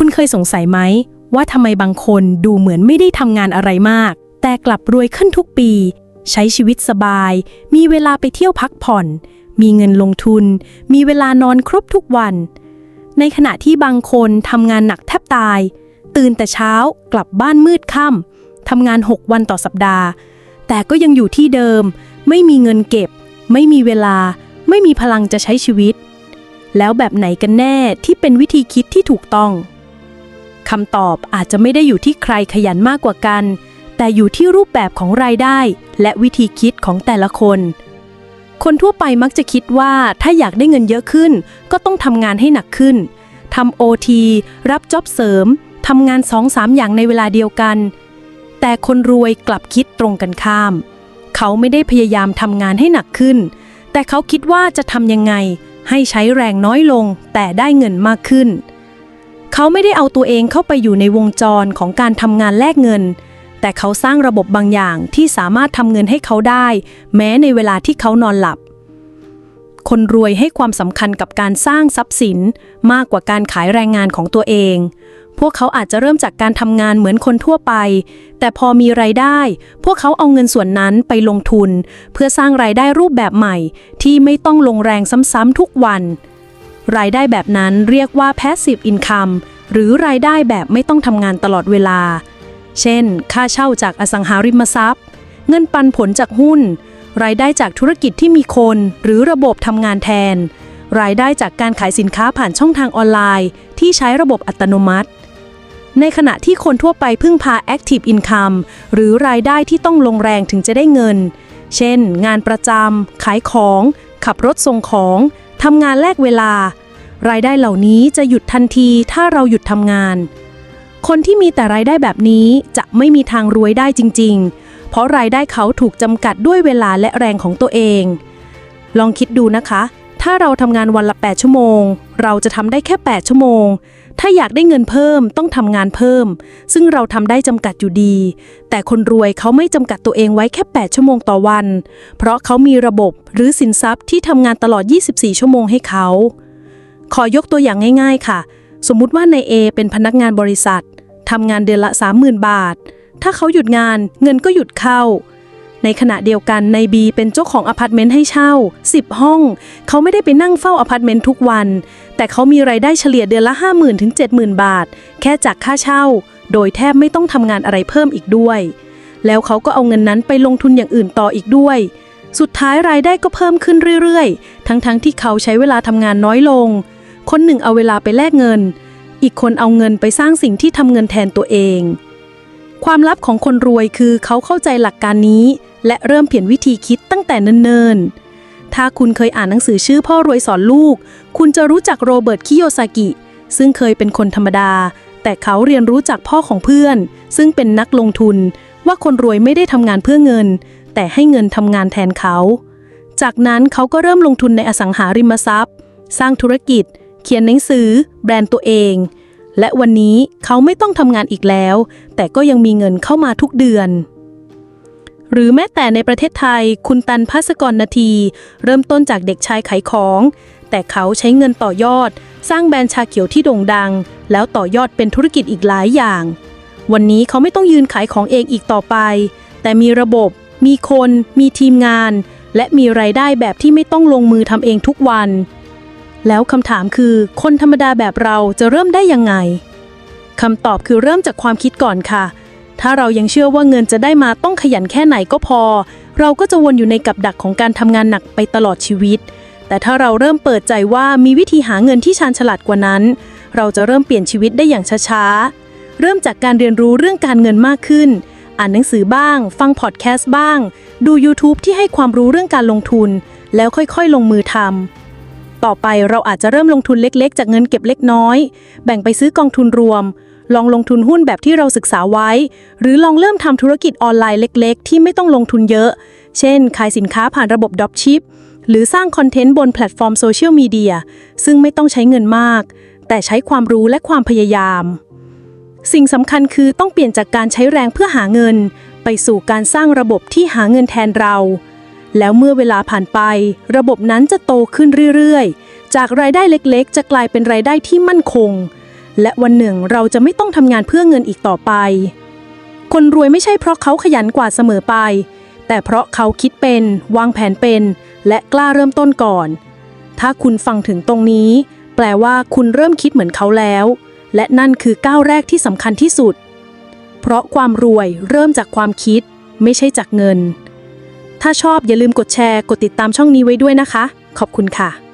คุณเคยสงสัยไหม ว่าทำไมบางคนดูเหมือนไม่ได้ทำงานอะไรมาก แต่กลับรวยขึ้นทุกปี ใช้ชีวิตสบาย มีเวลาไปเที่ยวพักผ่อน มีเงินลงทุน มีเวลานอนครบทุกวัน ในขณะที่บางคนทำงานหนักแทบตาย ตื่นแต่เช้ากลับบ้านมืดค่ำทำงาน 6 วันต่อสัปดาห์ แต่ก็ยังอยู่ที่เดิม ไม่มีเงินเก็บ ไม่มีเวลา ไม่มีพลังจะใช้ชีวิต แล้วแบบไหนกันแน่ที่เป็นวิธีคิดที่ถูกต้อง คำตอบอาจจะไม่ได้อยู่ที่ใครขยันมากกว่ากัน แต่อยู่ที่รูปแบบของรายได้ และวิธีคิดของแต่ละคน คนทั่วไปมักจะคิดว่าถ้าอยากได้เงินเยอะขึ้น ก็ต้องทำงานให้หนักขึ้นทำโอทีรับจ็อบเสริมทำงานสองสามอย่างในเวลาเดียวกัน แต่คนรวยกลับคิดตรงกันข้าม เขาไม่ได้พยายามทำงานให้หนักขึ้น แต่เขาคิดว่าจะทำยังไง ให้ใช้แรงน้อยลง แต่ได้เงินมากขึ้น เขาไม่ได้เอาตัวเองเข้าไปอยู่ในวงจรของการทำงานแลกเงิน แต่เขาสร้างระบบบางอย่างที่สามารถทำเงินให้เขาได้ แม้ในเวลาที่เขานอนหลับ คนรวยให้ความสำคัญกับการสร้างทรัพย์สินมากกว่าการขายแรงงานของตัวเอง พวกเขาอาจจะเริ่มจากการทำงานเหมือนคนทั่วไป แต่พอมีรายได้ พวกเขาเอาเงินส่วนนั้นไปลงทุน เพื่อสร้างรายได้รูปแบบใหม่ ที่ไม่ต้องลงแรงซ้ำๆทุกวัน รายได้แบบนั้นเรียกว่า passive income หรือรายได้แบบไม่ต้องทำงานตลอดเวลา เช่น ค่าเช่าจากอสังหาริมทรัพย์ เงินปันผลจากหุ้น รายได้จากธุรกิจที่มีคน หรือระบบทำงานแทน รายได้จากการขายสินค้าผ่านช่องทางออนไลน์ ที่ใช้ระบบอัตโนมัติ ในขณะที่คนทั่วไปพึ่งพา active income หรือรายได้ที่ต้องลงแรงถึงจะได้เงิน เช่น งานประจำขายของ ขับรถส่งของ ทำงานแลกเวลา รายได้เหล่านี้จะหยุดทันทีถ้าเราหยุดทำงาน คนที่มีแต่รายได้แบบนี้จะไม่มีทางรวยได้จริง ๆ เพราะรายได้เขาถูกจำกัดด้วยเวลาและแรงของตัวเอง ลองคิดดูนะคะ ถ้าเราทำงานวันละ 8 ชั่วโมง เราจะทำได้แค่ 8 ชั่วโมง ถ้าอยากได้เงินเพิ่มต้องทำงานเพิ่ม ซึ่งเราทำได้จำกัดอยู่ดี แต่คนรวยเขาไม่จำกัดตัวเองไว้แค่ 8 ชั่วโมงต่อวัน เพราะเขามีระบบหรือสินทรัพย์ที่ทำงานตลอด 24 ชั่วโมงให้เขา ขอยกตัวอย่างง่าย ๆ ค่ะ สมมุติว่านายเอเป็นพนักงานบริษัททำงานเดือนละ 30,000 บาท ถ้าเขาหยุดงานเงินก็หยุดเข้า ในขณะเดียวกันนายบีเป็นเจ้าของอพาร์ตเมนต์ให้เช่า 10 ห้อง เขาไม่ได้ไปนั่งเฝ้าอพาร์ตเมนต์ทุกวัน แต่เขามีรายได้เฉลี่ยเดือนละ 50,000ถึง70,000 บาท แค่จากค่าเช่า โดยแทบไม่ต้องทำงานอะไรเพิ่มอีกด้วย แล้วเขาก็เอาเงินนั้นไปลงทุนอย่างอื่นต่ออีกด้วย สุดท้ายรายได้ก็เพิ่มขึ้นเรื่อยๆ ทั้งๆที่เขาใช้เวลาทำงานน้อยลง คนหนึ่งเอาเวลาไปแลกเงิน อีกคนเอาเงินไปสร้างสิ่งที่ทำเงินแทนตัวเอง ความลับของคนรวยคือเขาเข้าใจหลักการนี้ และเริ่มเปลี่ยนวิธีคิดตั้งแต่เนิ่นๆ ถ้าคุณเคยอ่านหนังสือชื่อพ่อรวยสอนลูก คุณจะรู้จักโรเบิร์ต คิโยซากิ ซึ่งเคยเป็นคนธรรมดา แต่เขาเรียนรู้จากพ่อของเพื่อน ซึ่งเป็นนักลงทุน ว่าคนรวยไม่ได้ทำงานเพื่อเงิน แต่ให้เงินทำงานแทนเขา จากนั้นเขาก็เริ่มลงทุนในอสังหาริมทรัพย์ สร้างธุรกิจ เขียนหนังสือ แบรนด์ตัวเอง และวันนี้เขาไม่ต้องทำงานอีกแล้ว แต่ก็ยังมีเงินเข้ามาทุกเดือน หรือแม้แต่ในประเทศไทย คุณตันพัสกรนาที เริ่มต้นจากเด็กชายขายของ แต่เขาใช้เงินต่อยอด สร้างแบรนด์ชาเขียวที่โด่งดัง แล้วต่อยอดเป็นธุรกิจอีกหลายอย่าง วันนี้เขาไม่ต้องยืนขายของเองอีกต่อไป แต่มีระบบ มีคน มีทีมงาน และมีรายได้แบบที่ไม่ต้องลงมือทำเองทุกวัน แล้วคำถามคือ คนธรรมดาแบบเราจะเริ่มได้ยังไงคำตอบคือเริ่มจากความคิดก่อนค่ะ ถ้าเรายังเชื่อว่าเงินจะได้มาต้องขยันแค่ไหนก็พอ เราก็จะวนอยู่ในกับดักของการทำงานหนักไปตลอดชีวิต แต่ถ้าเราเริ่มเปิดใจว่ามีวิธีหาเงินที่ชาญฉลาดกว่านั้น เราจะเริ่มเปลี่ยนชีวิตได้อย่างช้าๆ เริ่มจากการเรียนรู้เรื่องการเงินมากขึ้น อ่านหนังสือบ้าง ฟังพอดแคสต์บ้าง ดู YouTube ที่ให้ความรู้เรื่องการลงทุน แล้วค่อยๆ ลงมือทำต่อไปเราอาจจะเริ่มลงทุนเล็กๆ จากเงินเก็บเล็กน้อย แบ่งไปซื้อกองทุนรวม ลองลงทุนหุ้นแบบที่เราศึกษาไว้ หรือลองเริ่มทำธุรกิจออนไลน์เล็ก ๆ ที่ไม่ต้องลงทุนเยอะ เช่น ขายสินค้าผ่านระบบดอปชิปหรือสร้างคอนเทนต์บนแพลตฟอร์มโซเชียลมีเดียซึ่งไม่ต้องใช้เงินมาก แต่ใช้ความรู้และความพยายาม สิ่งสำคัญคือต้องเปลี่ยนจากการใช้แรงเพื่อหาเงิน ไปสู่การสร้างระบบที่หาเงินแทนเรา แล้วเมื่อเวลาผ่านไป ระบบนั้นจะโตขึ้นเรื่อยๆ จากรายได้เล็กๆ จะกลายเป็นรายได้ที่มั่นคง และวันหนึ่งเราจะไม่ต้องทำงานเพื่อเงินอีกต่อไป คนรวยไม่ใช่เพราะเขาขยันกว่าเสมอไป แต่เพราะเขาคิดเป็น วางแผนเป็น และกล้าเริ่มต้นก่อน ถ้าคุณฟังถึงตรงนี้ แปลว่าคุณเริ่มคิดเหมือนเขาแล้ว และนั่นคือก้าวแรกที่สำคัญที่สุด เพราะความรวยเริ่มจากความคิด ไม่ใช่จากเงิน ถ้าชอบอย่าลืมกดแชร์ กดติดตามช่องนี้ไว้ด้วยนะคะ ขอบคุณค่ะ